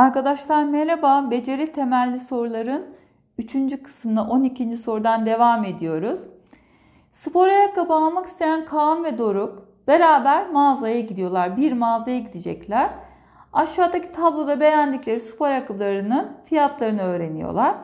Arkadaşlar merhaba. Beceri temelli soruların 3. kısmına 12. sorudan devam ediyoruz. Spor ayakkabı almak isteyen Kaan ve Doruk beraber mağazaya gidiyorlar. Bir mağazaya gidecekler. Aşağıdaki tabloda beğendikleri spor ayakkabılarının fiyatlarını öğreniyorlar.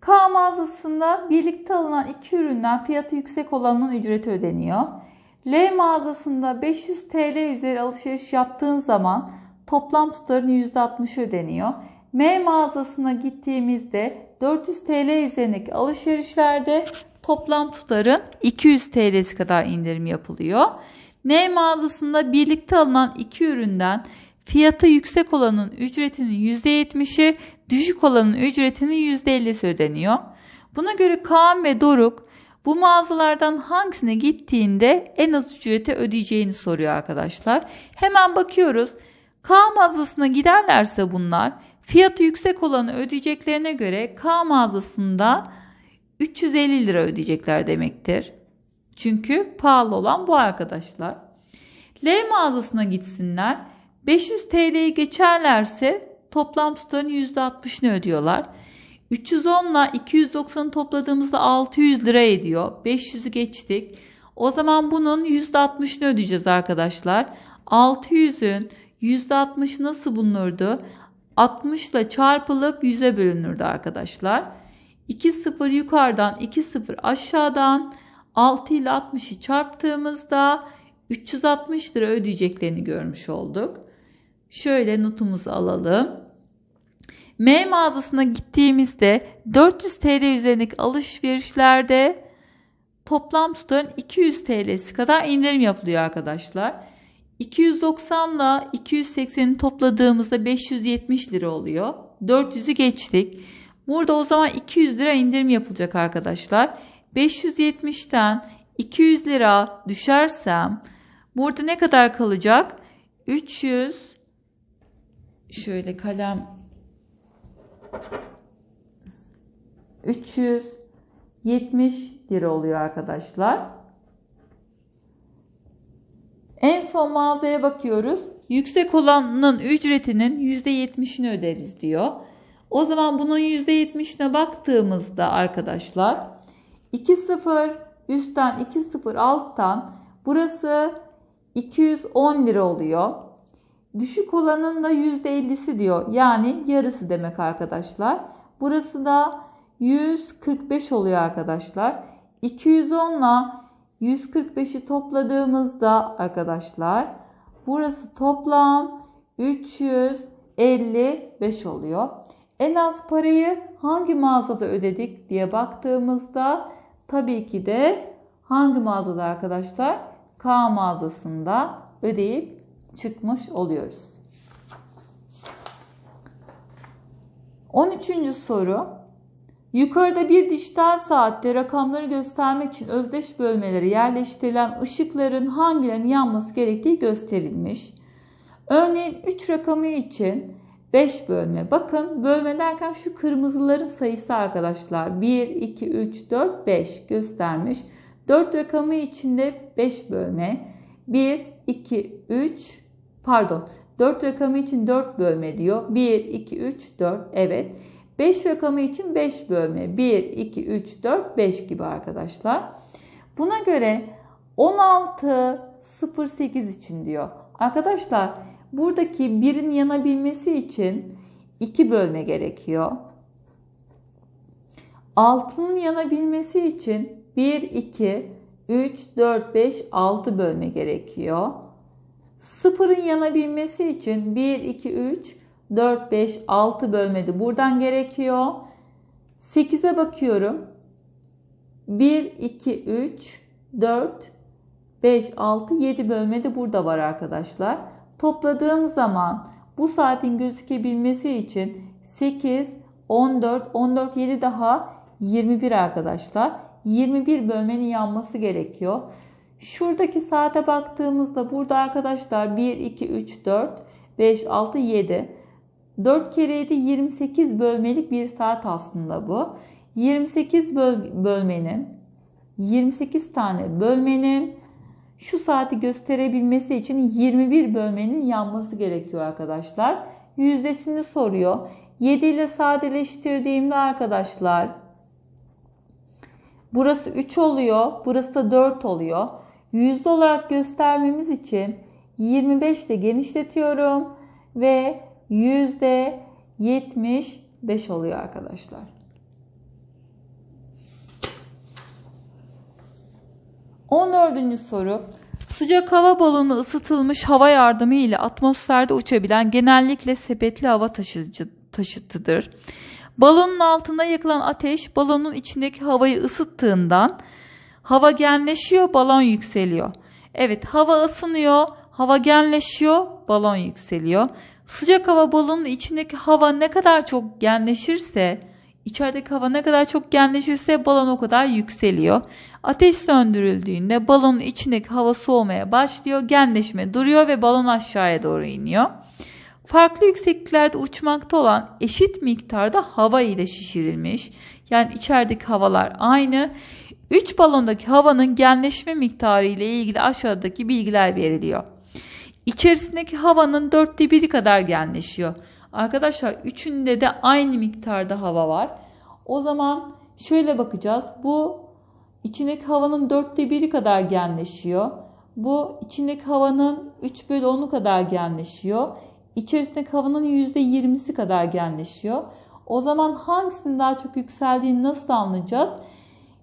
K mağazasında birlikte alınan iki üründen fiyatı yüksek olanın ücreti ödeniyor. L mağazasında 500 TL üzeri alışveriş yaptığın zaman toplam tutarın %60 ödeniyor. M mağazasına gittiğimizde 400 TL üzerindeki alışverişlerde toplam tutarın 200 TL'si kadar indirim yapılıyor. N mağazasında birlikte alınan iki üründen fiyatı yüksek olanın ücretinin %70'i, düşük olanın ücretinin %50'si ödeniyor. Buna göre Kaan ve Doruk bu mağazalardan hangisine gittiğinde en az ücreti ödeyeceğini soruyor arkadaşlar. Hemen bakıyoruz. K mağazasına giderlerse bunlar fiyatı yüksek olanı ödeyeceklerine göre K mağazasında 350 lira ödeyecekler demektir. Çünkü pahalı olan bu arkadaşlar. L mağazasına gitsinler. 500 TL'yi geçerlerse toplam tutarın %60'ını ödüyorlar. 310 ile 290'ı topladığımızda 600 lira ediyor. 500'ü geçtik. O zaman bunun %60'ını ödeyeceğiz arkadaşlar. 600'ün %60 nasıl bulunurdu? 60 ile çarpılıp 100'e bölünürdü arkadaşlar. 2 sıfır yukarıdan 2 sıfır aşağıdan 6 ile 60'ı çarptığımızda 360 lira ödeyeceklerini görmüş olduk. Şöyle notumuzu alalım. M mağazasına gittiğimizde 400 TL üzerindeki alışverişlerde toplam tutarın 200 TL'si kadar indirim yapılıyor arkadaşlar. 290 ile 280'i topladığımızda 570 lira oluyor. 400'ü geçtik. Burada o zaman 200 lira indirim yapılacak arkadaşlar. 570'ten 200 lira düşersem burada ne kadar kalacak? 300 şöyle kalem 370 lira oluyor arkadaşlar. En son mağazaya bakıyoruz. Yüksek olanın ücretinin %70'ini öderiz diyor. O zaman bunun %70'ine baktığımızda arkadaşlar 2 0 üstten 2 0 alttan burası 210 lira oluyor. Düşük olanın da %50'si diyor. Yani yarısı demek arkadaşlar. Burası da 145 oluyor arkadaşlar. 210 ile 145'i topladığımızda arkadaşlar burası toplam 355 oluyor. En az parayı hangi mağazada ödedik diye baktığımızda tabii ki de hangi mağazada arkadaşlar? K mağazasında ödeyip çıkmış oluyoruz. 13. soru. Yukarıda bir dijital saatte rakamları göstermek için özdeş bölmelere yerleştirilen ışıkların hangilerinin yanması gerektiği gösterilmiş. Örneğin 3 rakamı için 5 bölme. Bakın bölme derken şu kırmızıların sayısı arkadaşlar. 1, 2, 3, 4, 5 göstermiş. 4 rakamı için de 5 bölme. 1, 2, 3 pardon 4 rakamı için 4 bölme diyor. 1, 2, 3, 4 evet. 5 rakamı için 5 bölme. 1, 2, 3, 4, 5 gibi arkadaşlar. Buna göre 16, 0, 8 için diyor. Arkadaşlar buradaki birin yanabilmesi için 2 bölme gerekiyor. 6'nın yanabilmesi için 1, 2, 3, 4, 5, 6 bölme gerekiyor. Sıfırın yanabilmesi için 1, 2, 3, 4, 5, 6 bölmedi. Buradan gerekiyor. 8'e bakıyorum. 1, 2, 3, 4, 5, 6, 7 bölmedi. Burada var arkadaşlar. Topladığım zaman bu saatin gözükebilmesi için 8, 14, 14, 7 daha 21 arkadaşlar. 21 bölmenin yanması gerekiyor. Şuradaki saate baktığımızda burada arkadaşlar 1, 2, 3, 4, 5, 6, 7. 4 kere 7 28 bölmelik bir saat aslında bu. 28 böl bölmenin 28 tane bölmenin şu saati gösterebilmesi için 21 bölmenin yanması gerekiyor arkadaşlar. yüzdesini soruyor. 7 ile sadeleştirdiğimde arkadaşlar burası 3 oluyor. Burası da 4 oluyor. Yüzde olarak göstermemiz için 25 ile genişletiyorum ve 75 oluyor arkadaşlar. 14. soru. Sıcak hava balonu ısıtılmış hava yardımı ile atmosferde uçabilen genellikle sepetli hava taşıcı, taşıtıdır. Balonun altında yakılan ateş balonun içindeki havayı ısıttığından hava genleşiyor, balon yükseliyor. Evet, hava ısınıyor, hava genleşiyor, balon yükseliyor. Sıcak hava balonun içindeki hava ne kadar çok genleşirse, içerideki hava ne kadar çok genleşirse balon o kadar yükseliyor. Ateş söndürüldüğünde balonun içindeki hava soğumaya başlıyor, genleşme duruyor ve balon aşağıya doğru iniyor. Farklı yüksekliklerde uçmakta olan eşit miktarda hava ile şişirilmiş. Yani içerideki havalar aynı. 3 balondaki havanın genleşme miktarı ile ilgili aşağıdaki bilgiler veriliyor. İçerisindeki havanın dörtte biri kadar genleşiyor. Arkadaşlar üçünde de aynı miktarda hava var. O zaman şöyle bakacağız. Bu içindeki havanın dörtte biri kadar genleşiyor. Bu içindeki havanın 3 bölü 10'u kadar genleşiyor. İçerisindeki havanın %20'si kadar genleşiyor. O zaman hangisinin daha çok yükseldiğini nasıl anlayacağız?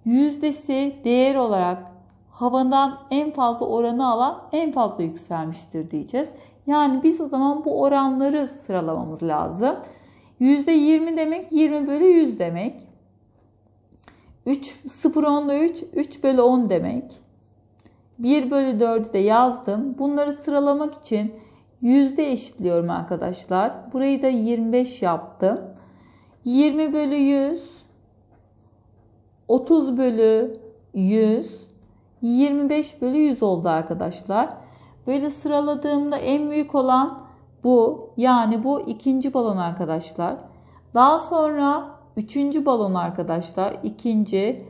Yüzdesi değer olarak havadan en fazla oranı alan en fazla yükselmiştir diyeceğiz. Yani biz o zaman bu oranları sıralamamız lazım. %20 demek 20 bölü 100 demek. 3, 0 10'da 3, 3 bölü 10 demek. 1 bölü 4'ü de yazdım. Bunları sıralamak için yüzde eşitliyorum arkadaşlar. Burayı da 25 yaptım. 20 bölü 100, 30 bölü 100, 25 bölü 100 oldu arkadaşlar. Böyle sıraladığımda en büyük olan bu. Yani bu ikinci balon arkadaşlar. Daha sonra üçüncü balon arkadaşlar. ikinci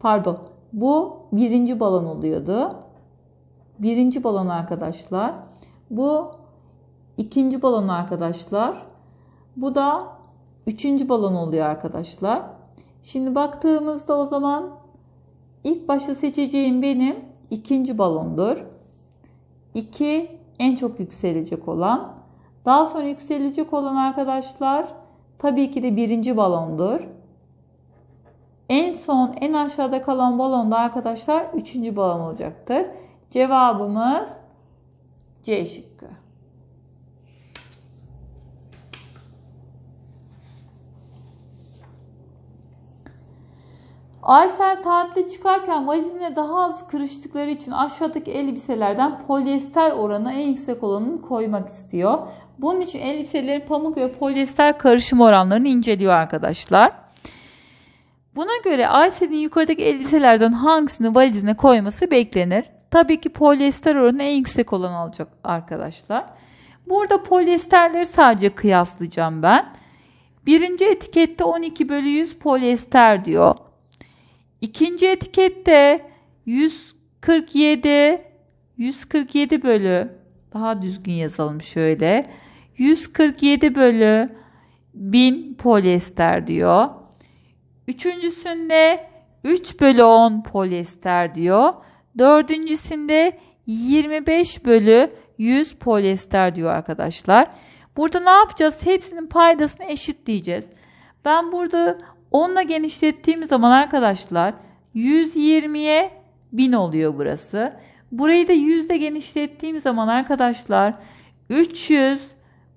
pardon bu birinci balon oluyordu. Birinci balon arkadaşlar. Bu ikinci balon arkadaşlar. Bu da üçüncü balon oluyor arkadaşlar. Şimdi baktığımızda o zaman ilk başta seçeceğim benim ikinci balondur. 2 en çok yükselecek olan. Daha sonra yükselecek olan arkadaşlar tabii ki de birinci balondur. En son en aşağıda kalan balon da arkadaşlar üçüncü balon olacaktır. Cevabımız C şıkkı. Aysel tatile çıkarken valizine daha az kırıştıkları için aşağıdaki elbiselerden polyester oranı en yüksek olanını koymak istiyor. Bunun için elbiselerin pamuk ve polyester karışım oranlarını inceliyor arkadaşlar. Buna göre Aysel'in yukarıdaki elbiselerden hangisini valizine koyması beklenir. Tabii ki polyester oranı en yüksek olan alacak arkadaşlar. Burada polyesterleri sadece kıyaslayacağım ben. Birinci etikette 12 bölü 100 polyester diyor. İkinci etikette 147 147 bölü daha düzgün yazalım şöyle. 147 bölü 1000 polyester diyor. Üçüncüsünde 3 bölü 10 polyester diyor. Dördüncüsünde 25 bölü 100 polyester diyor arkadaşlar. Burada ne yapacağız? Hepsinin paydasını eşitleyeceğiz. Ben burada 10'la genişlettiğim zaman arkadaşlar 120'ye 1000 oluyor burası. Burayı da 100'de genişlettiğim zaman arkadaşlar 300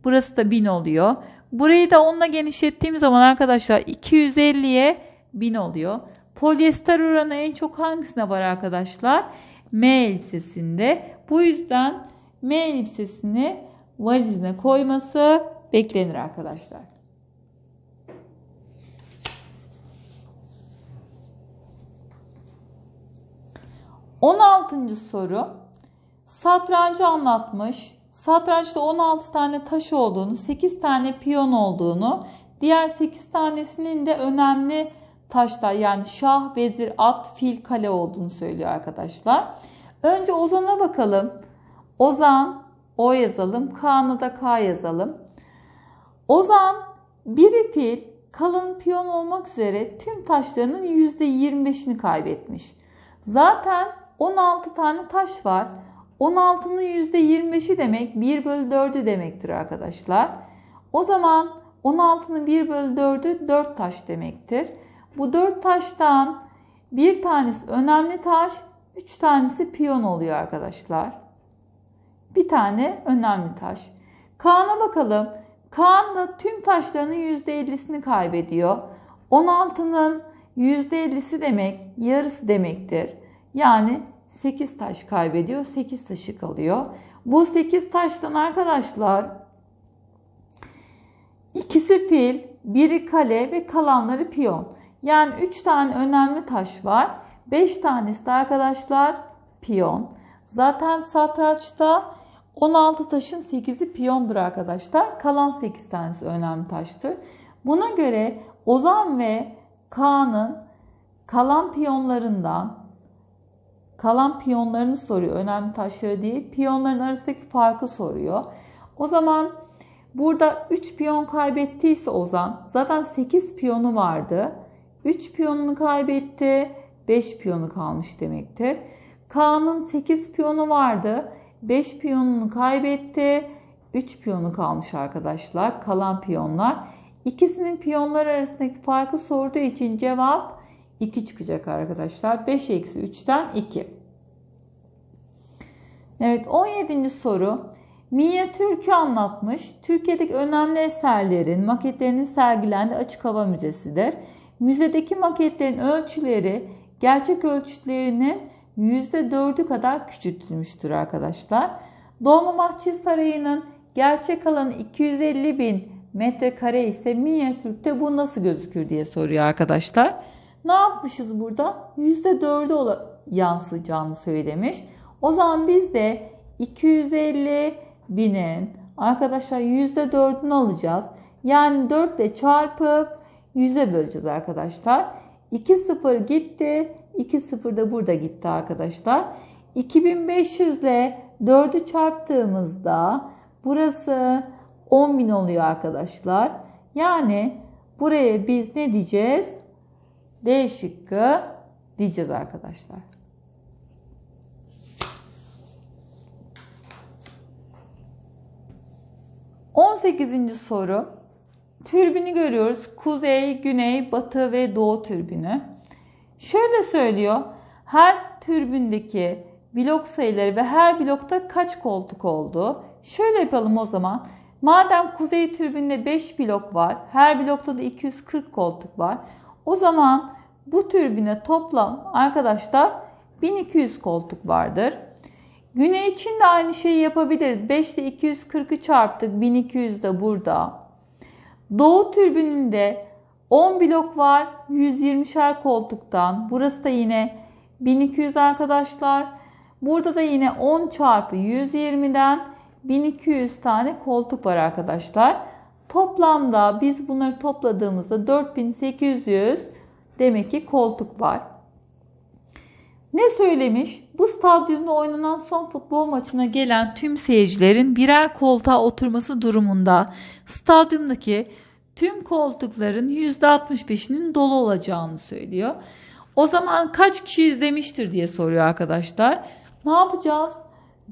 burası da 1000 oluyor. Burayı da 10'la genişlettiğim zaman arkadaşlar 250'ye 1000 oluyor. Polyester oranı en çok hangisine var arkadaşlar? M elbisesinde. Bu yüzden M elbisesini valizine koyması beklenir arkadaşlar. 16. soru. Satrancı anlatmış. Satrançta 16 tane taş olduğunu, 8 tane piyon olduğunu, diğer 8 tanesinin de önemli taşlar yani şah, vezir, at, fil, kale olduğunu söylüyor arkadaşlar. Önce Ozan'a bakalım. Ozan, O yazalım. Kaan'a da K yazalım. Ozan biri fil kalın piyon olmak üzere tüm taşlarının %25'ini kaybetmiş. Zaten 16 tane taş var. 16'nın %25'i demek 1 bölü 4'ü demektir arkadaşlar. O zaman 16'nın 1 bölü 4'ü 4 taş demektir. Bu 4 taştan bir tanesi önemli taş, 3 tanesi piyon oluyor arkadaşlar. Bir tane önemli taş. Kaan'a bakalım. Kaan da tüm taşlarının %50'sini kaybediyor. 16'nın %50'si demek yarısı demektir. Yani 8 taş kaybediyor. 8 taşı kalıyor. Bu 8 taştan arkadaşlar ikisi fil, biri kale ve kalanları piyon. Yani 3 tane önemli taş var. 5 tanesi de arkadaşlar piyon. Zaten satrançta 16 taşın 8'i piyondur arkadaşlar. Kalan 8 tanesi önemli taştır. Buna göre Ozan ve Kaan'ın kalan piyonlarından kalan piyonlarını soruyor. Önemli taşları değil. Piyonların arasındaki farkı soruyor. O zaman burada 3 piyon kaybettiyse Ozan zaten 8 piyonu vardı. 3 piyonunu kaybetti. 5 piyonu kalmış demektir. Kaan'ın 8 piyonu vardı. 5 piyonunu kaybetti. 3 piyonu kalmış arkadaşlar. Kalan piyonlar. İkisinin piyonlar arasındaki farkı sorduğu için cevap 2 çıkacak arkadaşlar. 5 eksi 3'ten 2. Evet 17. soru. Mia Türk'ü anlatmış. Türkiye'deki önemli eserlerin maketlerinin sergilendiği açık hava müzesidir. Müzedeki maketlerin ölçüleri gerçek ölçütlerinin %4'ü kadar küçültülmüştür arkadaşlar. Dolmabahçe Sarayı'nın gerçek alanı 250 bin metrekare ise minyatürkte bu nasıl gözükür diye soruyor arkadaşlar. Ne yapmışız burada? %4'e yansıyacağını söylemiş. O zaman biz de 250 binin arkadaşlar %4'ünü alacağız. Yani 4 ile çarpıp 100'e böleceğiz arkadaşlar. 2 0 gitti. 2 0 da burada gitti arkadaşlar. 2500 ile 4'ü çarptığımızda burası 10.000 oluyor arkadaşlar. Yani buraya biz ne diyeceğiz? D şıkkı diyeceğiz arkadaşlar. On sekizinci soru. Türbünü görüyoruz. Kuzey, güney, batı ve doğu türbünü. Şöyle söylüyor. Her türbündeki blok sayıları ve her blokta kaç koltuk oldu? Şöyle yapalım o zaman. Madem kuzey türbünde 5 blok var, her blokta da 240 koltuk var. O zaman bu türbüne toplam arkadaşlar 1200 koltuk vardır. Güney için de aynı şeyi yapabiliriz. 5 ile 240'ı çarptık. 1200 de burada. Doğu türbününde 10 blok var. 120'şer koltuktan. Burası da yine 1200 arkadaşlar. Burada da yine 10 çarpı 120'den 1200 tane koltuk var arkadaşlar. Toplamda biz bunları topladığımızda 4800 demek ki koltuk var. Ne söylemiş? Bu stadyumda oynanan son futbol maçına gelen tüm seyircilerin birer koltuğa oturması durumunda stadyumdaki tüm koltukların %65'inin dolu olacağını söylüyor. O zaman kaç kişi izlemiştir diye soruyor arkadaşlar. Ne yapacağız?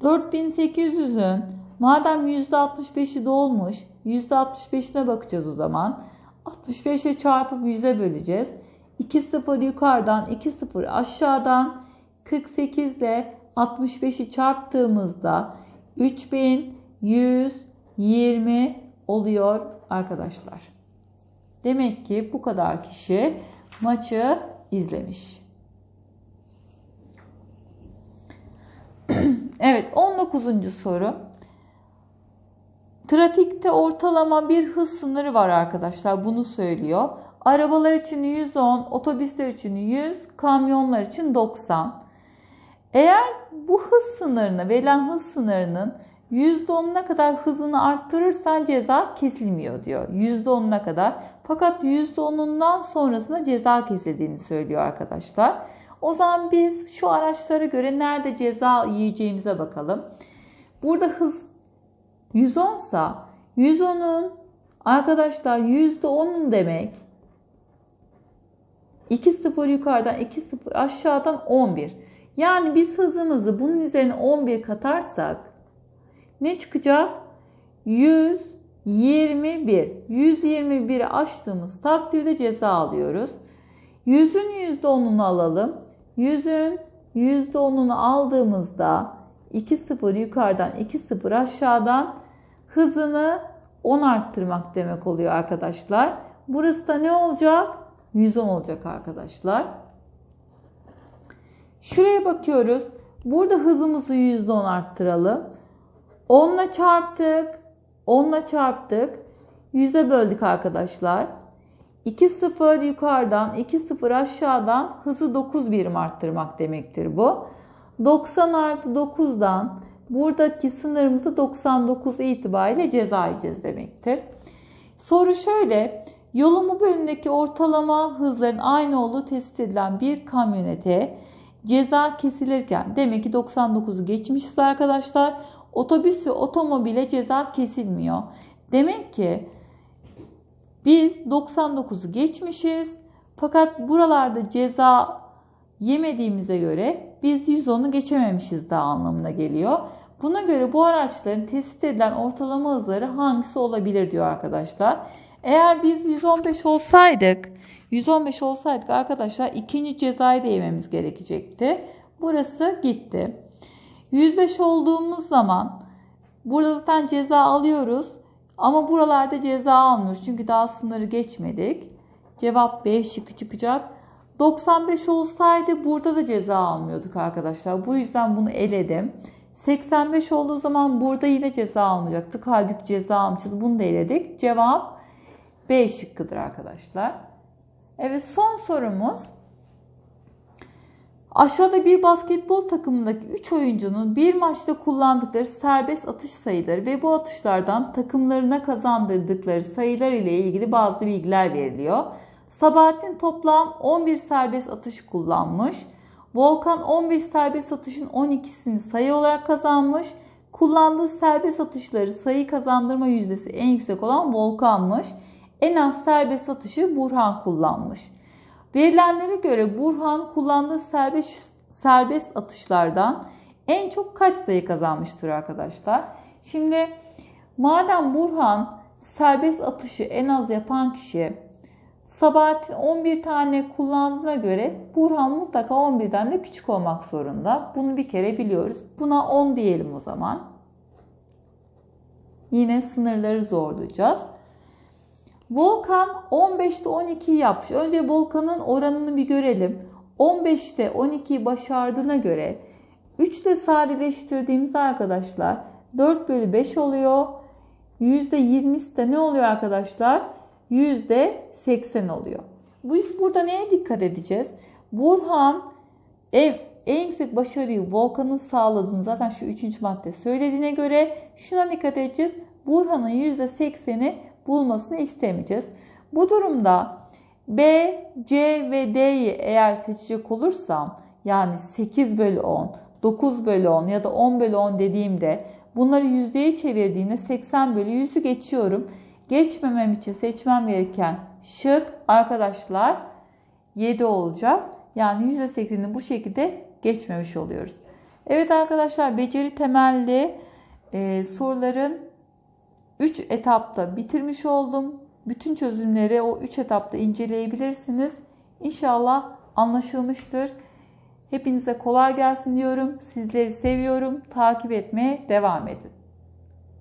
4800'ün madem %65'i dolmuş %65'ine bakacağız o zaman. 65 ile çarpıp 100'e böleceğiz. 2 0 yukarıdan 2 0 aşağıdan 48 ile 65'i çarptığımızda 3120 oluyor arkadaşlar. Demek ki bu kadar kişi maçı izlemiş. evet 19. soru. Trafikte ortalama bir hız sınırı var arkadaşlar. Bunu söylüyor. Arabalar için 110, otobüsler için 100, kamyonlar için 90. Eğer bu hız sınırını, verilen hız sınırının %10'una kadar hızını arttırırsan ceza kesilmiyor diyor. %10'una kadar. Fakat %10'undan sonrasında ceza kesildiğini söylüyor arkadaşlar. O zaman biz şu araçlara göre nerede ceza yiyeceğimize bakalım. Burada hız 110 sa 110'un Arkadaşlar %10'un demek 2 sıfır yukarıdan 2 sıfır aşağıdan 11. Yani biz hızımızı bunun üzerine 11 katarsak ne çıkacak? 121. 121'i aştığımız takdirde ceza alıyoruz. 100'ün %10'unu alalım. 100'ün %10'unu aldığımızda 2 sıfır yukarıdan 2 sıfır aşağıdan hızını 10 arttırmak demek oluyor arkadaşlar. Burası da ne olacak? 110 olacak arkadaşlar. Şuraya bakıyoruz. Burada hızımızı %10 arttıralım. 10 ile çarptık. 10 ile çarptık. 100'e böldük arkadaşlar. 2 sıfır yukarıdan 2 sıfır aşağıdan hızı 9 birim arttırmak demektir bu. 90 artı 9'dan buradaki sınırımızı 99 itibariyle ceza yiyeceğiz demektir. Soru şöyle. Yolumu bölümündeki ortalama hızların aynı olduğu tespit edilen bir kamyonete ceza kesilirken demek ki 99'u geçmişiz arkadaşlar. Otobüs ve otomobile ceza kesilmiyor. Demek ki biz 99'u geçmişiz. Fakat buralarda ceza yemediğimize göre biz 110'u geçememişiz daha anlamına geliyor. Buna göre bu araçların tespit edilen ortalama hızları hangisi olabilir diyor arkadaşlar. Eğer biz 115 olsaydık, 115 olsaydık arkadaşlar ikinci cezayı da yememiz gerekecekti. Burası gitti. 105 olduğumuz zaman burada zaten ceza alıyoruz. Ama buralarda ceza almıyoruz. Çünkü daha sınırı geçmedik. Cevap B şıkkı çıkacak. 95 olsaydı burada da ceza almıyorduk arkadaşlar. Bu yüzden bunu eledim. 85 olduğu zaman burada yine ceza almayacaktık. Halbuki ceza almışız. Bunu da eledik. Cevap B şıkkıdır arkadaşlar. Evet son sorumuz. Aşağıda bir basketbol takımındaki 3 oyuncunun bir maçta kullandıkları serbest atış sayıları ve bu atışlardan takımlarına kazandırdıkları sayılar ile ilgili bazı bilgiler veriliyor. Sabahattin toplam 11 serbest atış kullanmış. Volkan 15 serbest atışın 12'sini sayı olarak kazanmış. Kullandığı serbest atışları sayı kazandırma yüzdesi en yüksek olan Volkan'mış. En az serbest atışı Burhan kullanmış. Verilenlere göre Burhan kullandığı serbest, serbest atışlardan en çok kaç sayı kazanmıştır arkadaşlar? Şimdi madem Burhan serbest atışı en az yapan kişi Sabahattin 11 tane kullandığına göre Burhan mutlaka 11'den de küçük olmak zorunda. Bunu bir kere biliyoruz. Buna 10 diyelim o zaman. Yine sınırları zorlayacağız. Volkan 15'te 12'yi yapmış. Önce Volkan'ın oranını bir görelim. 15'te 12'yi başardığına göre 3 ile sadeleştirdiğimiz arkadaşlar 4 bölü 5 oluyor. %20'si de ne oluyor arkadaşlar? %80 oluyor. Biz burada neye dikkat edeceğiz? Burhan en, en yüksek başarıyı Volkan'ın sağladığını zaten şu üçüncü madde söylediğine göre şuna dikkat edeceğiz. Burhan'ın %80'i bulmasını istemeyeceğiz. Bu durumda B, C ve D'yi eğer seçecek olursam yani 8 bölü 10, 9 bölü 10 ya da 10 bölü 10 dediğimde bunları yüzdeye çevirdiğinde 80 bölü 100'ü geçiyorum. Geçmemem için seçmem gereken şık arkadaşlar 7 olacak. Yani %80'ini bu şekilde geçmemiş oluyoruz. Evet arkadaşlar beceri temelli e, soruların 3 etapta bitirmiş oldum. Bütün çözümleri o 3 etapta inceleyebilirsiniz. İnşallah anlaşılmıştır. Hepinize kolay gelsin diyorum. Sizleri seviyorum. Takip etmeye devam edin.